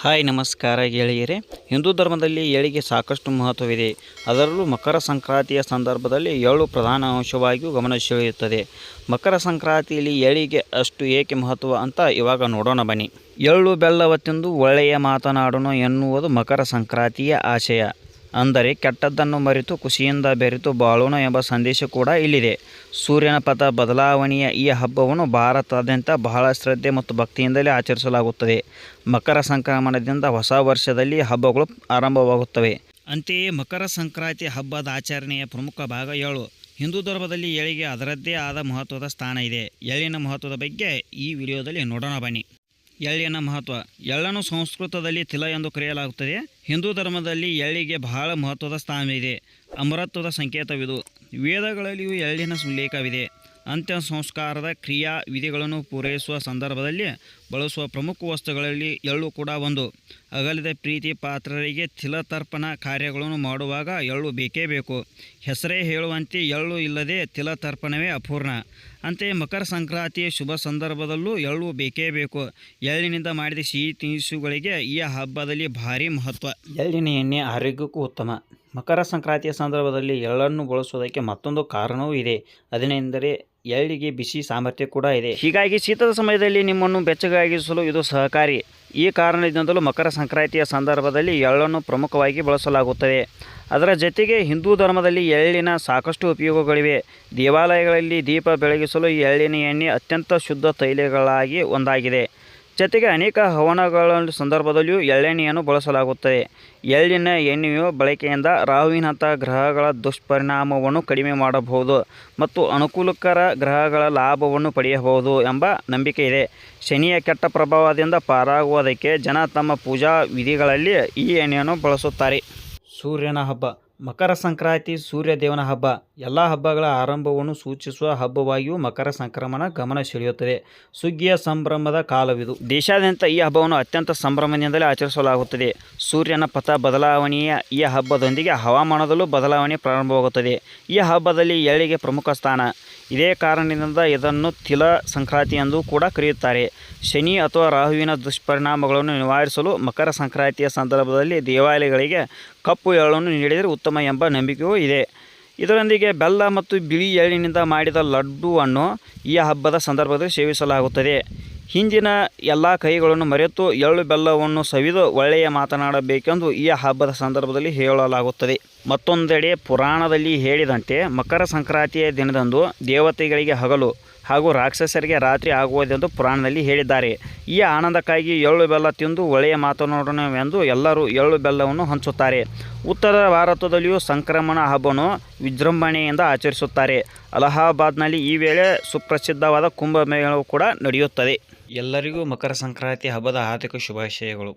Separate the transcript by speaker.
Speaker 1: Hi, ನಮಸ್ಕಾರ ಗೆಳೆಯರೆ. ಹಿಂದೂ ಧರ್ಮದಲ್ಲಿ ಏಳಿಗೆ ಸಾಕಷ್ಟು ಮಹತ್ವವಿದೆ. ಅದರಲ್ಲೂ ಮಕರ ಸಂಕ್ರಾಂತಿಯ ಸಂದರ್ಭದಲ್ಲಿ ಏಳು ಪ್ರಧಾನ ಅಂಶವಾಗಿಯೂ ಗಮನ ಸೆಳೆಯುತ್ತದೆ. ಮಕರ ಸಂಕ್ರಾಂತಿಯಲ್ಲಿ ಏಳಿಗೆ ಅಷ್ಟು ಏಕೆ ಮಹತ್ವ ಅಂತ ಇವಾಗ ನೋಡೋಣ ಬನ್ನಿ. ಎಳ್ಳು ಬೆಲ್ಲವ ತಿಂದು ಒಳ್ಳೆಯ ಮಾತನಾಡೋಣ ಎನ್ನುವುದು ಮಕರ ಸಂಕ್ರಾಂತಿಯ ಆಶಯ. ಅಂದರೆ ಕೆಟ್ಟದ್ದನ್ನು ಮರೆತು ಖುಷಿಯಿಂದ ಬೆರೆತು ಬಾಳೋಣ ಎಂಬ ಸಂದೇಶ ಕೂಡ ಇಲ್ಲಿದೆ. ಸೂರ್ಯನ ಪಥ ಬದಲಾವಣೆಯ ಈ ಹಬ್ಬವನ್ನು ಭಾರತಾದ್ಯಂತ ಬಹಳ ಶ್ರದ್ಧೆ ಮತ್ತು ಭಕ್ತಿಯಿಂದಲೇ ಆಚರಿಸಲಾಗುತ್ತದೆ. ಮಕರ ಸಂಕ್ರಮಣದಿಂದ ಹೊಸ ವರ್ಷದಲ್ಲಿ ಹಬ್ಬಗಳು ಆರಂಭವಾಗುತ್ತವೆ. ಅಂತೆಯೇ ಮಕರ ಸಂಕ್ರಾಂತಿ ಹಬ್ಬದ ಆಚರಣೆಯ ಪ್ರಮುಖ ಭಾಗ ಏಳು. ಹಿಂದೂ ಧರ್ಮದಲ್ಲಿ ಏಳಿಗೆ ಅದರದ್ದೇ ಆದ ಮಹತ್ವದ ಸ್ಥಾನ ಇದೆ. ಎಳಿನ ಮಹತ್ವದ ಬಗ್ಗೆ ಈ ವಿಡಿಯೋದಲ್ಲಿ ನೋಡೋಣ ಬನ್ನಿ. ಎಳ್ಳಿನ ಮಹತ್ವ. ಎಳ್ಳನ್ನು ಸಂಸ್ಕೃತದಲ್ಲಿ ತಿಲ ಎಂದು ಕರೆಯಲಾಗುತ್ತದೆ. ಹಿಂದೂ ಧರ್ಮದಲ್ಲಿ ಎಳ್ಳಿಗೆ ಬಹಳ ಮಹತ್ವದ ಸ್ಥಾನವಿದೆ ಅಮರತ್ವದ ಸಂಕೇತವಿದು. ವೇದಗಳಲ್ಲಿಯೂ ಎಳ್ಳಿನ ಉಲ್ಲೇಖವಿದೆ? ಅಂತ್ಯ ಸಂಸ್ಕಾರದ ಕ್ರಿಯಾ ವಿಧಿಗಳನ್ನು ಪೂರೈಸುವ ಸಂದರ್ಭದಲ್ಲಿ ಬಳಸುವ ಪ್ರಮುಖ ವಸ್ತುಗಳಲ್ಲಿ ಎಳ್ಳು ಕೂಡ ಒಂದು. ಅಗಲಿದ ಪ್ರೀತಿ ಪಾತ್ರರಿಗೆ ತಿಲತರ್ಪಣ ಕಾರ್ಯಗಳನ್ನು ಮಾಡುವಾಗ ಎಳ್ಳು ಬೇಕೇ ಬೇಕು. ಹೆಸರೇ ಹೇಳುವಂತೆ ಎಳ್ಳು ಇಲ್ಲದೆ ತಿಲತರ್ಪಣವೇ ಅಪೂರ್ಣ. ಅಂತೆಯೇ ಮಕರ ಸಂಕ್ರಾಂತಿಯ ಶುಭ ಸಂದರ್ಭದಲ್ಲೂ ಎಳ್ಳು ಬೇಕೇ ಬೇಕು. ಎಳ್ಳಿನಿಂದ ಮಾಡಿದ ಸಿಹಿ ತಿನಿಸುಗಳಿಗೆ ಈ ಹಬ್ಬದಲ್ಲಿ ಭಾರಿ ಮಹತ್ವ. ಎಳ್ಳಿನ ಎಣ್ಣೆ ಆರೋಗ್ಯಕ್ಕೂ ಉತ್ತಮ. ಮಕರ ಸಂಕ್ರಾಂತಿಯ ಸಂದರ್ಭದಲ್ಲಿ ಎಳ್ಳನ್ನು ಬಳಸುವುದಕ್ಕೆ ಮತ್ತೊಂದು ಕಾರಣವೂ ಇದೆ. ಅದೇನೆಂದರೆ, ಎಳ್ಳಿಗೆ ಬಿಸಿ ಸಾಮರ್ಥ್ಯ ಕೂಡ ಇದೆ. ಹೀಗಾಗಿ ಶೀತದ ಸಮಯದಲ್ಲಿ ನಿಮ್ಮನ್ನು ಬೆಚ್ಚಗಾಗಿಸಲು ಇದು ಸಹಕಾರಿ. ಈ ಕಾರಣದಿಂದಲೂ ಮಕರ ಸಂಕ್ರಾಂತಿಯ ಸಂದರ್ಭದಲ್ಲಿ ಎಳ್ಳನ್ನು ಪ್ರಮುಖವಾಗಿ ಬಳಸಲಾಗುತ್ತದೆ. ಅದರ ಜೊತೆಗೆ ಹಿಂದೂ ಧರ್ಮದಲ್ಲಿ ಎಳ್ಳಿನ ಸಾಕಷ್ಟು ಉಪಯೋಗಗಳಿವೆ. ದೇವಾಲಯಗಳಲ್ಲಿ ದೀಪ ಬೆಳಗಿಸಲು ಎಳ್ಳಿನ ಎಣ್ಣೆ ಅತ್ಯಂತ ಶುದ್ಧ ತೈಲಗಳಾಗಿ ಒಂದಾಗಿದೆ. ಜೊತೆಗೆ ಅನೇಕ ಹವನಗಳ ಸಂದರ್ಭದಲ್ಲಿಯೂ ಎಳ್ಳೆಣ್ಣೆಯನ್ನು ಬಳಸಲಾಗುತ್ತದೆ. ಎಳ್ಳಿನ ಎಣ್ಣೆಯು ಬಳಕೆಯಿಂದ ರಾಹುವಿನಂಥ ಗ್ರಹಗಳ ದುಷ್ಪರಿಣಾಮವನ್ನು ಕಡಿಮೆ ಮಾಡಬಹುದು ಮತ್ತು ಅನುಕೂಲಕರ ಗ್ರಹಗಳ ಲಾಭವನ್ನು ಪಡೆಯಬಹುದು ಎಂಬ ನಂಬಿಕೆ ಇದೆ. ಶನಿಯ ಕೆಟ್ಟ ಪ್ರಭಾವದಿಂದ ಪಾರಾಗುವುದಕ್ಕೆ ಜನ ತಮ್ಮ ಪೂಜಾ ವಿಧಿಗಳಲ್ಲಿ ಈ ಎಣ್ಣೆಯನ್ನು ಬಳಸುತ್ತಾರೆ. ಸೂರ್ಯನ ಹಬ್ಬ. ಮಕರ ಸಂಕ್ರಾಂತಿ ಸೂರ್ಯದೇವನ ಹಬ್ಬ, ಎಲ್ಲ ಹಬ್ಬಗಳ ಆರಂಭವನ್ನು ಸೂಚಿಸುವ ಹಬ್ಬವಾಗಿಯೂ ಮಕರ ಸಂಕ್ರಮಣ ಗಮನ ಸೆಳೆಯುತ್ತದೆ. ಸುಗ್ಗಿಯ ಸಂಭ್ರಮದ ಕಾಲವಿದು. ದೇಶಾದ್ಯಂತ ಈ ಹಬ್ಬವನ್ನು ಅತ್ಯಂತ ಸಂಭ್ರಮದಿಂದಲೇ ಆಚರಿಸಲಾಗುತ್ತದೆ. ಸೂರ್ಯನ ಪಥ ಬದಲಾವಣೆಯ ಈ ಹಬ್ಬದೊಂದಿಗೆ ಹವಾಮಾನದಲ್ಲೂ ಬದಲಾವಣೆ ಪ್ರಾರಂಭವಾಗುತ್ತದೆ. ಈ ಹಬ್ಬದಲ್ಲಿ ಎಳ್ಳಿಗೆ ಪ್ರಮುಖ ಸ್ಥಾನ. ಇದೇ ಕಾರಣದಿಂದ ಇದನ್ನು ತಿಲ ಸಂಕ್ರಾಂತಿ ಎಂದು ಕೂಡ ಕರೆಯುತ್ತಾರೆ. ಶನಿ ಅಥವಾ ರಾಹುವಿನ ದುಷ್ಪರಿಣಾಮಗಳನ್ನು ನಿವಾರಿಸಲು ಮಕರ ಸಂಕ್ರಾಂತಿಯ ಸಂದರ್ಭದಲ್ಲಿ ದೇವಾಲಯಗಳಿಗೆ ಕಪ್ಪು ಎಳ್ಳನ್ನು ನೀಡಿದರೆ ಉತ್ತಮ ಎಂಬ ನಂಬಿಕೆಯೂ ಇದೆ. ಇದರೊಂದಿಗೆ ಬೆಲ್ಲ ಮತ್ತು ಬಿಳಿ ಎಳ್ಳಿನಿಂದ ಮಾಡಿದ ಲಡ್ಡುವನ್ನು ಈ ಹಬ್ಬದ ಸಂದರ್ಭದಲ್ಲಿ ಸೇವಿಸಲಾಗುತ್ತದೆ. ಹಿಂದಿನ ಎಲ್ಲ ಕೈಗಳನ್ನು ಮರೆತು ಎಳ್ಳು ಬೆಲ್ಲವನ್ನು ಸವಿದು ಒಳ್ಳೆಯ ಮಾತನಾಡಬೇಕೆಂದು ಈ ಹಬ್ಬದ ಸಂದರ್ಭದಲ್ಲಿ ಹೇಳಲಾಗುತ್ತದೆ. ಮತ್ತೊಂದೆಡೆ ಪುರಾಣದಲ್ಲಿ ಹೇಳಿದಂತೆ ಮಕರ ಸಂಕ್ರಾಂತಿಯ ದಿನದಂದು ದೇವತೆಗಳಿಗೆ ಹಗಲು ಹಾಗೂ ರಾಕ್ಷಸರಿಗೆ ರಾತ್ರಿ ಆಗುವುದೆಂದು ಪುರಾಣದಲ್ಲಿ ಹೇಳಿದ್ದಾರೆ. ಈ ಆನಂದಕ್ಕಾಗಿ ಎಳ್ಳು ಬೆಲ್ಲ ತಿಂದು ಒಳ್ಳೆಯ ಮಾತನಾಡೋಣವೆಂದು ಎಲ್ಲರೂ ಎಳ್ಳು ಬೆಲ್ಲವನ್ನು ಹಂಚುತ್ತಾರೆ. ಉತ್ತರ ಭಾರತದಲ್ಲಿಯೂ ಸಂಕ್ರಮಣ ಹಬ್ಬವನ್ನು ವಿಜೃಂಭಣೆಯಿಂದ ಆಚರಿಸುತ್ತಾರೆ. ಅಲಹಾಬಾದ್ನಲ್ಲಿ ಈ ವೇಳೆ ಸುಪ್ರಸಿದ್ಧವಾದ ಕುಂಭಮೇಳವು ಕೂಡ ನಡೆಯುತ್ತದೆ. ಎಲ್ಲರಿಗೂ ಮಕರ ಸಂಕ್ರಾಂತಿ ಹಬ್ಬದ ಹಾರ್ದಿಕ ಶುಭಾಶಯಗಳು.